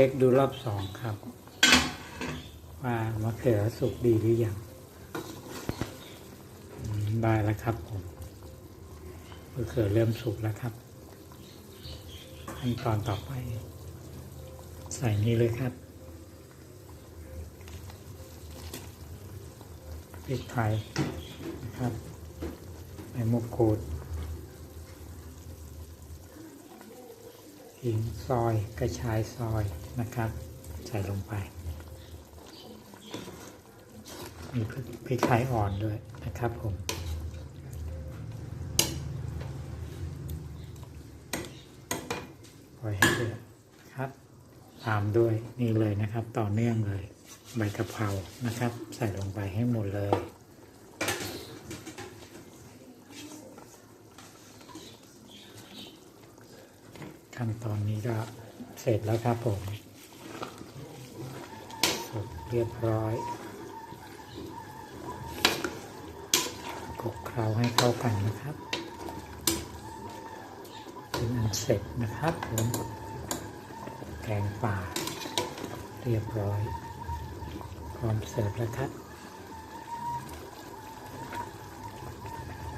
ช็คดูรอบสองครับ ว่ามะเขือสุกดีหรือยังได้แล้วครับผมมะเขือเริ่มสุกแล้วครับขั้นตอนต่อไป ใส่นี้เลยครับพริกไทยนะครับใบมะกรูดิงซอยกระชายซอยนะครับ ใส่ลงไป มีพริกพริกไทยอ่อนด้วยนะครับผมปล่อยให้เดือดครับ ตามด้วยนี่เลยนะครับ ต่อเนื่องเลย ใบกะเพรานะครับ ใส่ลงไปให้หมดเลย ขั้นตอนนี้ก็เสร็จแล้วครับผมสุกเรียบร้อยกเคล้าให้เข้ากันนะครับเป็นอันเสร็จนะครับผมแกงป่าเรียบร้อย พร้อมเสิร์ฟแล้วครับ